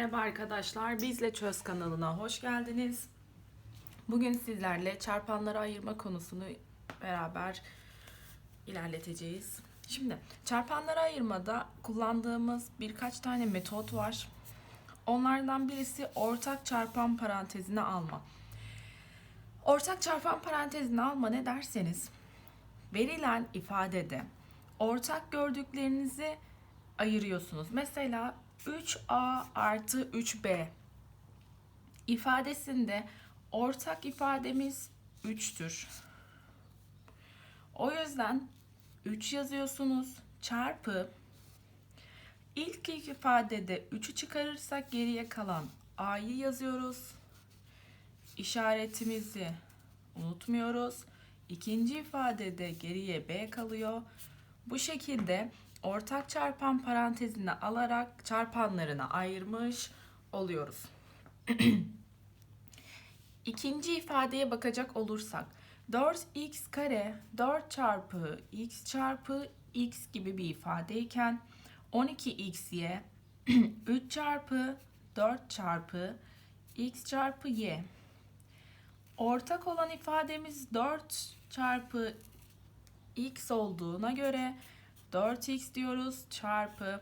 Merhaba arkadaşlar, Bizle Çöz kanalına hoş geldiniz. Bugün sizlerle çarpanları ayırma konusunu beraber ilerleteceğiz. Şimdi çarpanları ayırmada kullandığımız birkaç tane metot var. Onlardan birisi ortak çarpan parantezine alma. Ortak çarpan parantezine alma ne derseniz verilen ifadede ortak gördüklerinizi ayırıyorsunuz. Mesela 3a artı 3b ifadesinde ortak ifademiz 3'tür. O yüzden 3 yazıyorsunuz çarpı ilk iki ifadede 3'ü çıkarırsak geriye kalan a'yı yazıyoruz. İşaretimizi unutmuyoruz. İkinci ifadede geriye b kalıyor. Bu şekilde ortak çarpan parantezine alarak çarpanlarına ayırmış oluyoruz. İkinci ifadeye bakacak olursak 4x kare 4 çarpı x çarpı x gibi bir ifadeyken 12xy 3 çarpı 4 çarpı x çarpı y ortak olan ifademiz 4 çarpı x olduğuna göre 4x diyoruz çarpı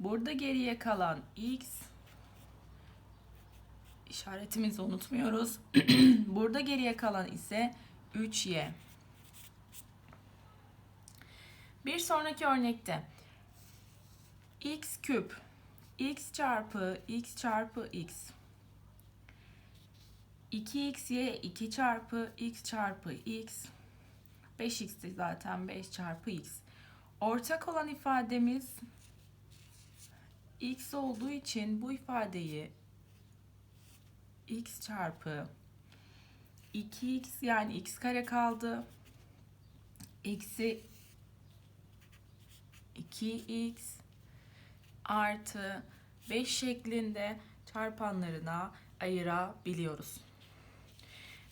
burada geriye kalan x işaretimizi unutmuyoruz. burada geriye kalan ise 3y. Bir sonraki örnekte x küp x çarpı x çarpı x 2xy 2 çarpı x çarpı x 5x'ti zaten 5 çarpı x Ortak olan ifademiz x olduğu için bu ifadeyi x çarpı 2x yani x kare kaldı. Eksi 2x artı 5 şeklinde çarpanlarına ayırabiliyoruz.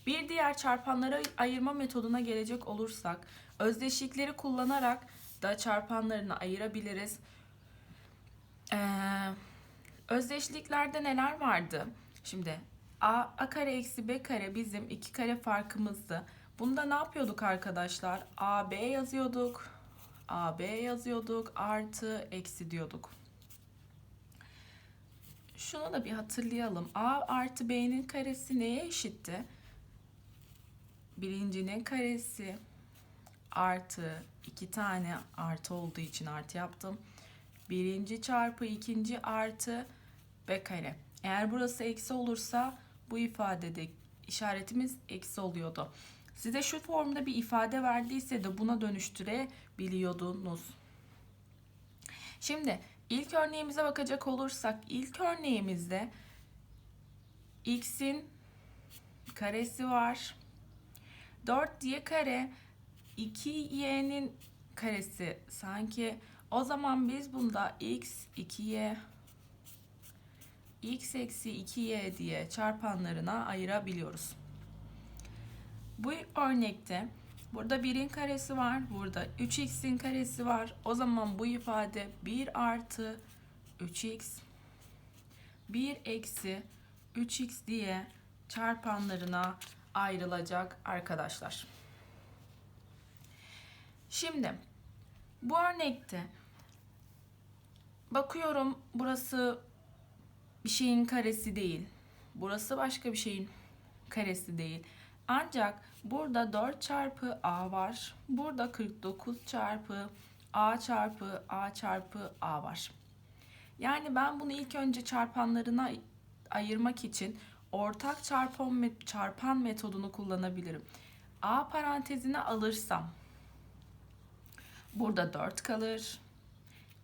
Bir diğer çarpanları ayırma metoduna gelecek olursak özdeşlikleri kullanarak da çarpanlarını ayırabiliriz. Ee, özdeşliklerde neler vardı? Şimdi a, a kare eksi b kare bizim iki kare farkımızdı. Bunda ne yapıyorduk arkadaşlar? a b yazıyorduk. a b yazıyorduk. Artı eksi diyorduk. Şunu da bir hatırlayalım. a artı b'nin karesi neye eşitti? Birincinin karesi artı iki tane artı olduğu için artı yaptım. Birinci çarpı ikinci artı b kare. Eğer burası eksi olursa bu ifadede işaretimiz eksi oluyordu. Size şu formda bir ifade verdiyse de buna dönüştürebiliyordunuz. Şimdi ilk örneğimize bakacak olursak ilk örneğimizde x'in karesi var. 4 diye kare 2y'nin karesi sanki o zaman biz bunda x 2y x eksi 2y diye çarpanlarına ayırabiliyoruz. Bu örnekte burada 1'in karesi var. Burada 3x'in karesi var. O zaman bu ifade 1 artı 3x 1 eksi 3x diye çarpanlarına ayrılacak arkadaşlar. Şimdi bu örnekte bakıyorum burası bir şeyin karesi değil. Burası başka bir şeyin karesi değil. Ancak burada 4 çarpı a var. Burada 49 çarpı a çarpı a çarpı a var. Yani ben bunu ilk önce çarpanlarına ayırmak için ortak çarpan, çarpan metodunu kullanabilirim. A parantezine alırsam Burada 4 kalır.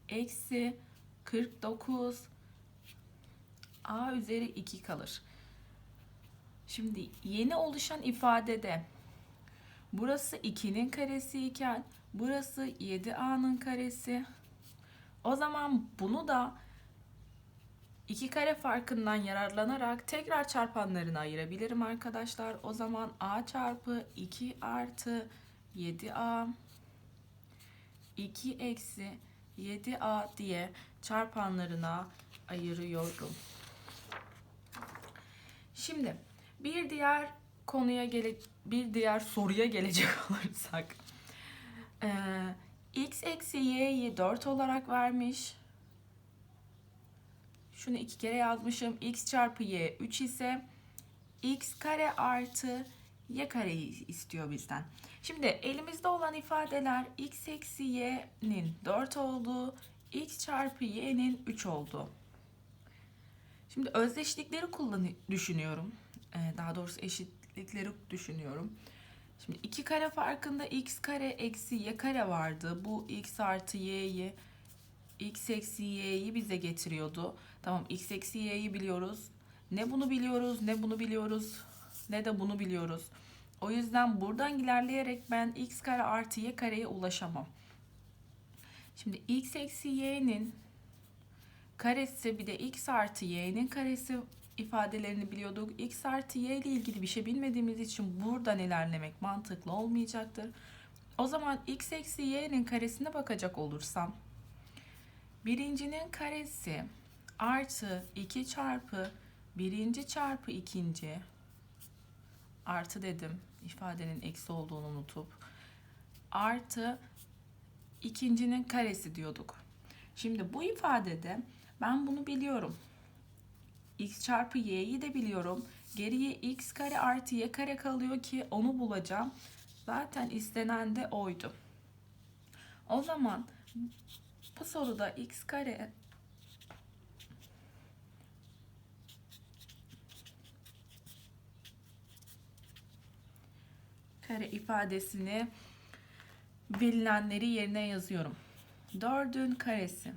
Eksi 49 a üzeri 2 kalır. Şimdi yeni oluşan ifadede burası 2'nin karesi iken burası 7a'nın karesi. O zaman bunu da iki kare farkından yararlanarak tekrar çarpanlarını ayırabilirim arkadaşlar. O zaman a çarpı 2 artı 7a 2 eksi 7a diye çarpanlarına ayırıyorum. Şimdi bir diğer konuya gele bir diğer soruya gelecek olursak. Ee, x eksi y'yi 4 olarak vermiş. Şunu iki kere yazmışım. x çarpı y 3 ise x kare artı y kareyi istiyor bizden. Şimdi elimizde olan ifadeler x eksi y'nin 4 olduğu, x çarpı y'nin 3 olduğu. Şimdi özdeşlikleri kullan düşünüyorum. Ee, daha doğrusu eşitlikleri düşünüyorum. Şimdi iki kare farkında x kare eksi y kare vardı. Bu x artı y'yi x eksi y'yi bize getiriyordu. Tamam x eksi y'yi biliyoruz. Ne bunu biliyoruz ne bunu biliyoruz ne de bunu biliyoruz. O yüzden buradan ilerleyerek ben x kare artı y kareye ulaşamam. Şimdi x eksi y'nin karesi bir de x artı y'nin karesi ifadelerini biliyorduk. x artı y ile ilgili bir şey bilmediğimiz için buradan ilerlemek mantıklı olmayacaktır. O zaman x eksi y'nin karesine bakacak olursam birincinin karesi artı 2 çarpı birinci çarpı ikinci artı dedim ifadenin eksi olduğunu unutup artı ikincinin karesi diyorduk. Şimdi bu ifadede ben bunu biliyorum. x çarpı y'yi de biliyorum. Geriye x kare artı y kare kalıyor ki onu bulacağım. Zaten istenen de oydu. O zaman bu soruda x kare kare ifadesini verilenleri yerine yazıyorum. 4'ün karesi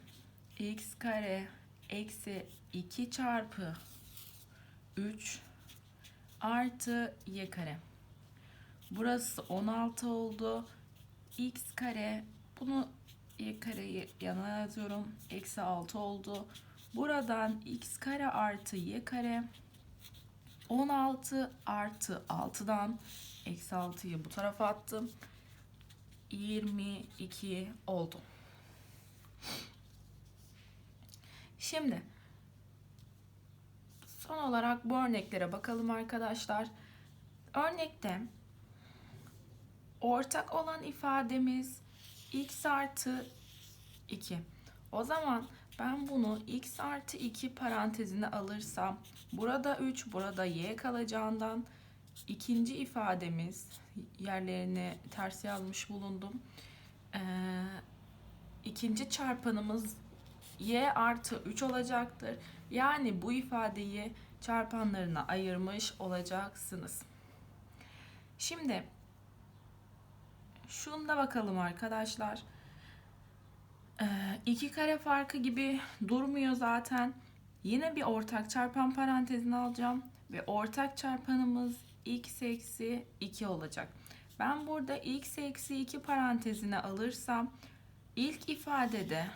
x kare eksi 2 çarpı 3 artı y kare. Burası 16 oldu. x kare bunu y kareyi yana yazıyorum. Eksi 6 oldu. Buradan x kare artı y kare 16 artı 6'dan eksi 6'yı bu tarafa attım. 22 oldu. Şimdi son olarak bu örneklere bakalım arkadaşlar. Örnekte ortak olan ifademiz x artı 2. O zaman ben bunu x artı 2 parantezine alırsam burada 3 burada y kalacağından ikinci ifademiz yerlerini ters yazmış bulundum. Ee, ikinci çarpanımız y artı 3 olacaktır. Yani bu ifadeyi çarpanlarına ayırmış olacaksınız. Şimdi şunda bakalım arkadaşlar. Ee, iki kare farkı gibi durmuyor zaten. Yine bir ortak çarpan parantezini alacağım. Ve ortak çarpanımız x eksi 2 olacak. Ben burada x eksi 2 parantezine alırsam ilk ifadede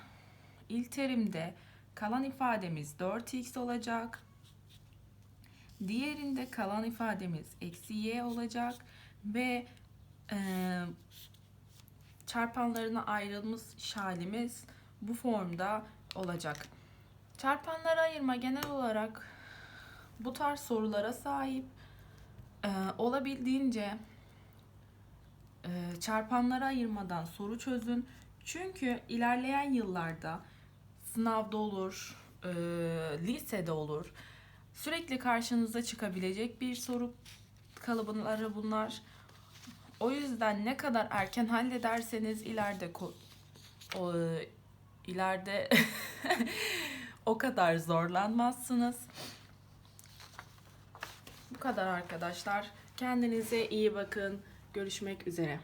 ilk terimde kalan ifademiz 4x olacak. Diğerinde kalan ifademiz eksi y olacak ve e, çarpanlarına ayrılmış halimiz bu formda olacak. Çarpanlara ayırma genel olarak bu tarz sorulara sahip e, olabildiğince e, çarpanlara ayırmadan soru çözün. Çünkü ilerleyen yıllarda sınavda olur, e, lisede olur. Sürekli karşınıza çıkabilecek bir soru kalıpları bunlar. O yüzden ne kadar erken hallederseniz ileride o, ileride o kadar zorlanmazsınız. Bu kadar arkadaşlar. Kendinize iyi bakın. Görüşmek üzere.